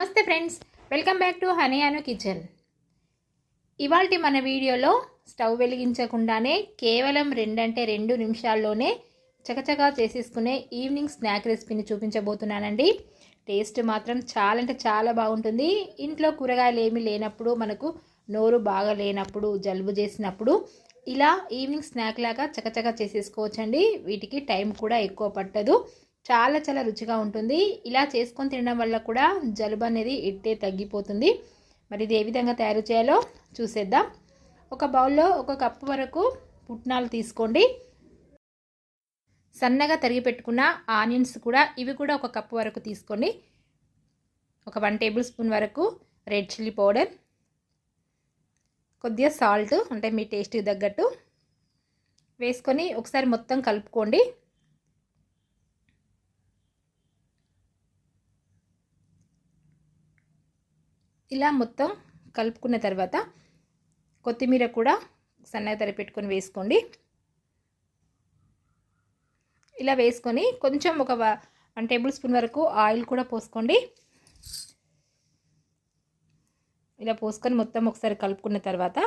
నమస్తే friends welcome back to హనియాను kitchen. ఇవాళ మన వీడియోలో స్టవ్ వెలిగించకుండానే కేవలం రెండంటే రెండు నిమిషాల్లోనే చకచకా చేసేసుకునే ఈవినింగ్ స్నాక్ రెసిపీని చూపించబోతున్నానండి. టేస్ట్ మాత్రం చాలా అంటే చాలా బాగుంటుంది. ఇంట్లో కూరగాయలు ఏమీ లేనప్పుడు మనకు నోరు బాగా లేనప్పుడు జలుబు చేసినప్పుడు ఇలా ఈవినింగ్ స్నాక్ లాగా చకచకా చేసేసుకోవచ్చండి. వీటికి టైం కూడా ఎక్కువ పట్టదు. చాలా చాలా రుచిగా ఉంటుంది. ఇలా చేసుకొని తినడం వల్ల కూడా జలుబు అనేది ఇట్టే తగ్గిపోతుంది. మరి ఇది ఏ విధంగా తయారు చేయాలో చూసేద్దాం. ఒక బౌల్లో ఒక కప్పు వరకు పుట్నాలు తీసుకోండి. సన్నగా తరిగి పెట్టుకున్న ఆనియన్స్ కూడా ఇవి కూడా ఒక కప్పు వరకు తీసుకోండి. ఒక వన్ టేబుల్ స్పూన్ వరకు రెడ్ చిల్లీ పౌడర్ కొద్దిగా సాల్ట్ అంటే మీ టేస్ట్కి తగ్గట్టు వేసుకొని ఒకసారి మొత్తం కలుపుకోండి. ఇలా మొత్తం కలుపుకున్న తర్వాత కొత్తిమీర కూడా సన్నగా తరి పెట్టుకొని వేసుకోండి. ఇలా వేసుకొని కొంచెం ఒక వన్ టేబుల్ స్పూన్ వరకు ఆయిల్ కూడా పోసుకోండి. ఇలా పోసుకొని మొత్తం ఒకసారి కలుపుకున్న తర్వాత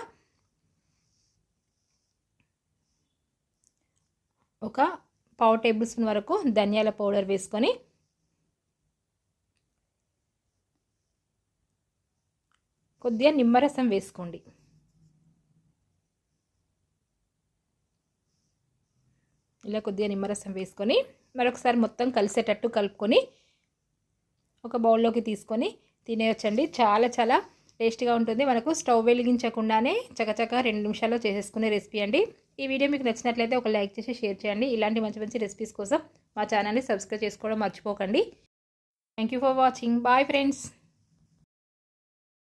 ఒక పావు టేబుల్ స్పూన్ వరకు ధనియాల పౌడర్ వేసుకొని కొద్దిగా నిమ్మరసం వేసుకోండి. ఇలా కొద్దిగా నిమ్మరసం వేసుకొని మరొకసారి మొత్తం కలిసేటట్టు కలుపుకొని ఒక బౌల్లోకి తీసుకొని తినేయచ్చండి. చాలా చాలా టేస్ట్గా ఉంటుంది. మనకు స్టవ్ వెలిగించకుండానే చకచక రెండు నిమిషాల్లో చేసేసుకునే రెసిపీ అండి. ఈ వీడియో మీకు నచ్చినట్లయితే ఒక లైక్ చేసి షేర్ చేయండి. ఇలాంటి మంచి మంచి రెసిపీస్ కోసం మా ఛానల్ని సబ్స్క్రైబ్ చేసుకోవడం మర్చిపోకండి. Thank for watching bye friends